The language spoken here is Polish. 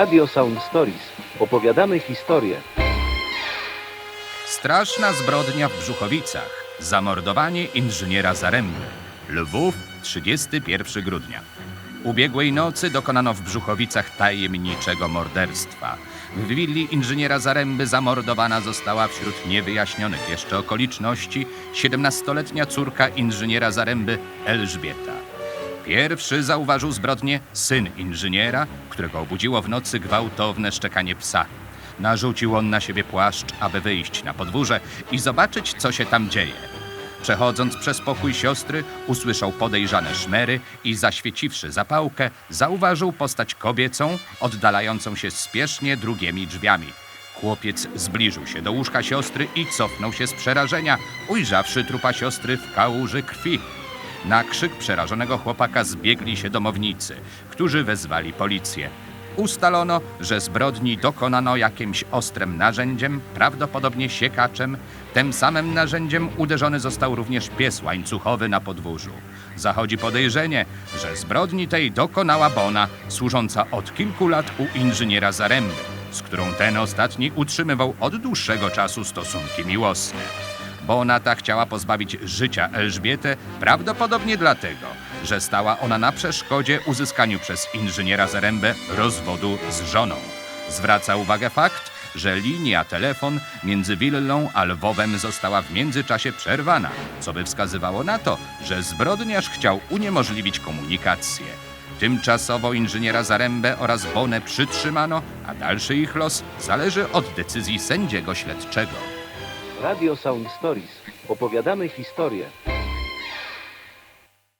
Radio Sound Stories. Opowiadamy historię. Straszna zbrodnia w Brzuchowicach. Zamordowanie inżyniera Zaręby. Lwów, 31 grudnia. Ubiegłej nocy dokonano w Brzuchowicach tajemniczego morderstwa. W willi inżyniera Zaręby zamordowana została wśród niewyjaśnionych jeszcze okoliczności 17-letnia córka inżyniera Zaręby Elżbieta. Pierwszy zauważył zbrodnię syn inżyniera, którego obudziło w nocy gwałtowne szczekanie psa. Narzucił on na siebie płaszcz, aby wyjść na podwórze i zobaczyć, co się tam dzieje. Przechodząc przez pokój siostry, usłyszał podejrzane szmery i zaświeciwszy zapałkę, zauważył postać kobiecą, oddalającą się spiesznie drugimi drzwiami. Chłopiec zbliżył się do łóżka siostry i cofnął się z przerażenia, ujrzawszy trupa siostry w kałuży krwi. Na krzyk przerażonego chłopaka zbiegli się domownicy, którzy wezwali policję. Ustalono, że zbrodni dokonano jakimś ostrym narzędziem, prawdopodobnie siekaczem. Tym samym narzędziem uderzony został również pies łańcuchowy na podwórzu. Zachodzi podejrzenie, że zbrodni tej dokonała Bona, służąca od kilku lat u inżyniera Zaręby, z którą ten ostatni utrzymywał od dłuższego czasu stosunki miłosne. Bonata chciała pozbawić życia Elżbietę prawdopodobnie dlatego, że stała ona na przeszkodzie uzyskaniu przez inżyniera Zarębę rozwodu z żoną. Zwraca uwagę fakt, że linia telefon między willą a Lwowem została w międzyczasie przerwana, co by wskazywało na to, że zbrodniarz chciał uniemożliwić komunikację. Tymczasowo inżyniera Zarębę oraz Bonę przytrzymano, a dalszy ich los zależy od decyzji sędziego śledczego. Radio Sound Stories. Opowiadamy historię.